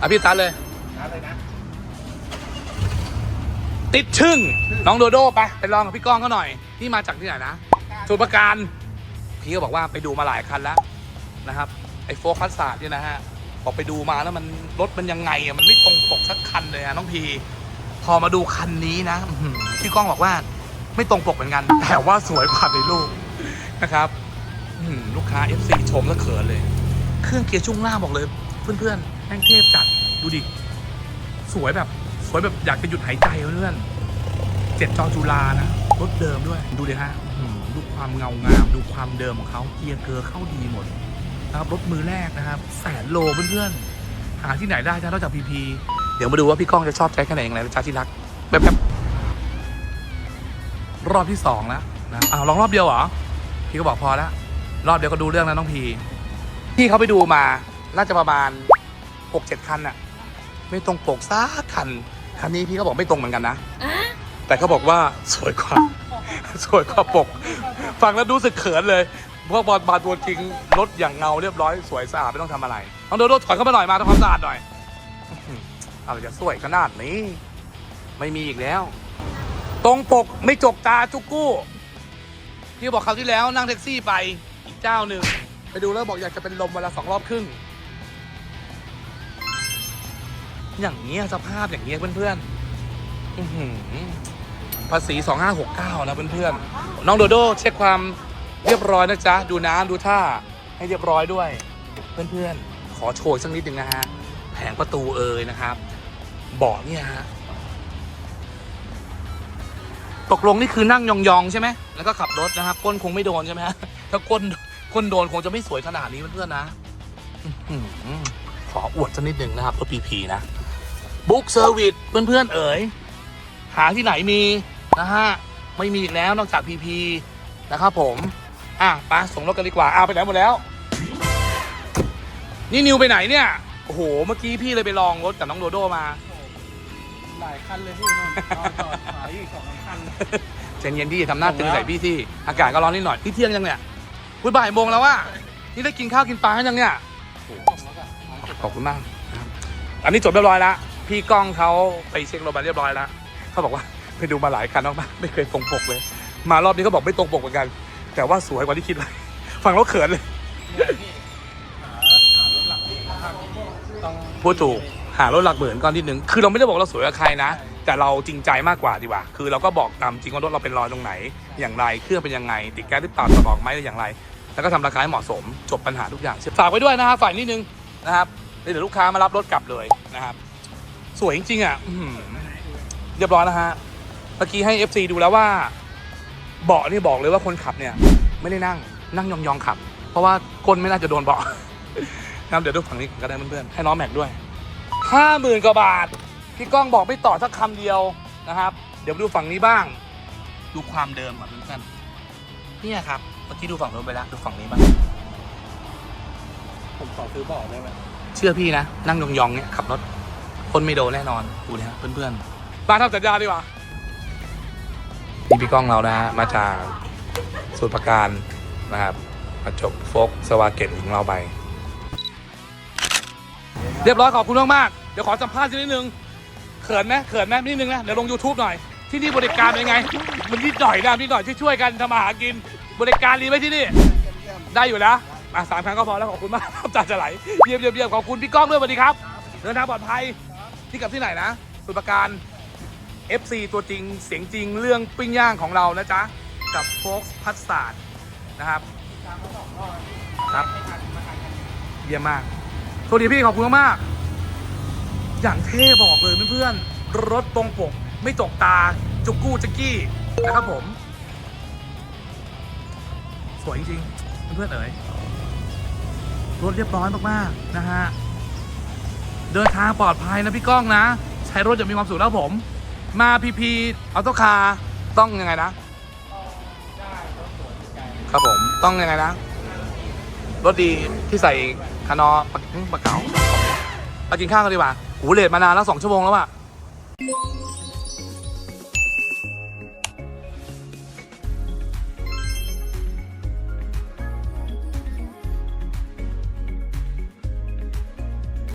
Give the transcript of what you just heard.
อะพี่ตัดเลยนะเลยนะติดชึ่ง น้องโดโดไปไปลองกับพี่ก้องเขาหน่อย นี่มาจากที่ไหนนะสูตรประการ พี่ก็บอกว่าไปดูมาหลายคันแล้วนะครับ ไอ้โฟกัสศาสตร์เนี่ยนะฮะบอกไปดูมาแล้วมันรถมันยังไงอะมันไม่ตรงปกสักคันเลยอะน้องพี พอมาดูคันนี้นะอื้อหือพี่ก้องบอกว่าไม่ตรงปกเหมือนกัน แต่ว่าสวยกว่าในรูปนะครับอื้อหือลูกค้า FC ชมแล้วเขินเลย เครื่องเกียร์ช่วงล่างบอกเลย เพื่อนๆ แม่งเทพจัด ดูดิ สวยแบบ สวยแบบอยากจะหยุดหายใจเพื่อนเจ็ดจอจุฬานะรถเดิมด้วย ดูดิฮะดูความเงางาม ดูความเดิมของเขาเกียร์เกอร์เข้าดีหมดนะครับรถมือแรกนะครับ แสนโลเพื่อนๆหาที่ไหนได้จ้านอกจากพีพีเดี๋ยวมาดูว่าพี่ก้องจะชอบใช้ขนาดไหนนะจ้าที่รักแบบแบบรอบที่สองแล้วนะอ้าวลองรอบเดียวเหรอพี่ก็บอกพอแล้วรอบเดียวก็ดูเรื่องแล้วน้องพีพี่เขาไปดูมาน่าจะประมาณ หกเจ็ดคันอะไม่ตรงปกสักคัน คันนี้พี่เขาบอกไม่ตรงเหมือนกันนะแต่เขาบอกว่าสวยกว่า สวยกว่าปก ฟังแล้วรู้สึกเขินเลยเพราะบอลบาตัวจริงรถอย่างเงาเรียบร้อยสวยสะอาดไม่ต้องทำอะไรลองโดโดถอยเข้ามาหน่อยมาทำความสะอาดหน่อยอื้อหืออะไรจะสวยขนาดนี้ ไม่มีอีกแล้ว ตรงปกไม่จกตาจุกกู้พี่บอกคราวที่แล้วนั่งแท็กซี่ไปอีกเจ้าหนึ่งไปดูแล้วบอกอยากจะเป็นลมวันละสองรอบครึ่ง อย่างเงี้สภาพอย่างเงี้เพื่อนๆอื้อหือภาษี 2569 นะเพื่อนๆ น้องโดโดเช็คความเรียบร้อยนะจ๊ะ ดูน้ำดูท่าให้เรียบร้อยด้วย เพื่อนๆ ขอโชว์สักนิดหนึ่งนะฮะ แผงประตูเอ่ยนะครับเบาะเนี่ยฮะ ตกลงนี่คือนั่งยองๆ ใช่ไหม แล้วก็ขับรถนะครับ ก้นคงไม่โดนใช่ไหมฮะ ถ้าก้นก้นโดนคงจะไม่สวยขนาดนี้เพื่อนๆนะอื้อหือขออวดสักนิดหนึ่งนะครับรถพีพีนะ บุ๊กเซอร์วิสเพื่อนๆเอ๋ย หาที่ไหนมีนะฮะ ไม่มีอีกแล้วนอกจากพีพีนะครับผม อะไปส่งรถกันดีกว่าอ้าวไปไหนหมดแล้ว นี่นิวไปไหนเนี่ย โอ้โห เมื่อกี้พี่เลยไปลองรถกับน้องโดโดมา หลายคันเลยพี่นนท์รอจอดขายอีกสองสามคันใจเย็นดิทำหน้าตึงใส่พี่สิอากาศก็ร้อนนิดหน่อยนี่เที่ยงยังเนี่ยพูดบ่ายโมงแล้วว่า นี่ได้กินข้าวกินปลาให้ยังเนี่ยส่งแล้วก็มาเก็บขอบคุณมากนะครับอันนี้จบเรียบร้อยแล้ว พี่ก้องเขาไปเช็ครถมาเรียบร้อยแล้วเขาบอกว่าไปดูมาหลายคันมากๆไม่เคยตรงปกเลย มารอบนี้เขาบอกไม่ตรงปกเหมือนกัน แต่ว่าสวยกว่าที่คิดไว้ฟังแล้วเขินเลยเนี่ยพี่หาหารถหลักครับต้องพูดถูกหารถหลักหมื่นก่อนนิดนึงคือเราไม่ได้บอกเราสวยกับใครนะ แต่เราจริงใจมากกว่าดีกว่า คือเราก็บอกตามจริงว่ารถเราเป็นรอยตรงไหน อย่างไรเครื่องเป็นยังไง ติดแก๊สหรือเปล่าตะบอกไหมหรืออย่างไร แล้วก็ทำราคาให้เหมาะสม จบปัญหาทุกอย่างฝากไว้ด้วยนะครับฝ่ายนิดนึงนะครับเดี๋ยวลูกค้ามารับรถกลับเลยนะครับ สวยจริงๆอะอื้อหือเรียบร้อยแล้วฮะเมื่อกี้ให้ FC ดูแล้วว่า เบาะนี่บอกเลยว่าคนขับเนี่ย ไม่ได้นั่งนั่งยองๆขับ เพราะว่าก้นไม่น่าจะโดนเบาะ นะครับเดี๋ยวดูฝั่งนี้ก็ได้เพื่อนๆให้น้องแม็กด้วยห้าหมื่นกว่าบาท พี่ก้องบอกไม่ต่อสักคำเดียวนะครับ เดี๋ยวมาดูฝั่งนี้บ้าง ดูความเดิมก่อนเพื่อนๆเนี่ยครับเมื่อกี้ดูฝั่งโน้นไปแล้วดูฝั่งนี้บ้าง ผมขอซื้อเบาะได้ไหมเชื่อพี่นะ นั่งยองๆเนี่ยขับรถ คนไม่โดนแน่นอนดูนะฮะเพื่อนๆมาทำสัญญาดีกว่านี่พี่ก้องเรานะฮะมาจากสูตรประการนะครับมาจบโฟกสวาเกตของเราไป เรียบร้อยขอบคุณมากๆเดี๋ยวขอสัมภาษณ์สักนิดนึงเขินไหมเขินไหมนิดนึงนะเดี๋ยวลง YouTube หน่อยที่นี่บริการเป็นไง มันนิดหน่อยนะนิดหน่อยช่วยๆกันทำมาหากิน บริการดีไหมที่นี่ ได้อยู่นะมาสามครั้งก็พอแล้วขอบคุณมากน้ำตาจะไหลเยี่ยมเยี่ยมเยี่ยมขอบคุณพี่ก้องด้วยสวัสดีครับ เดินทางปลอดภัย ที่กับที่ไหนนะสุดประการ FC ตัวจริงเสียงจริงเรื่องปิ้งย่างของเรานะจ๊ะ กับโฟกส์พัสสาดนะครับครับเยี่ยมมากสวัสดีพี่ขอบคุณมาก อย่างเท่บอกเลยเพื่อนๆรถตรงปก ไม่จกตา จุกกู้จักกี้นะครับผม สวยจริงๆเพื่อนๆเอ๋ยรถเรียบร้อยมากๆนะฮะ เดินทางปลอดภัยนะพี่ก้องนะ ใช้รถจะมีความสุขแล้วผม มาพีพีเอาตัวคาต้องยังไงนะครับผมต้องยังไงนะ รถดีที่ใส่คานอปะปะเก๋ามากินข้าวกันดีกว่าหูเลดมานานแล้วสองชั่วโมงแล้วอะ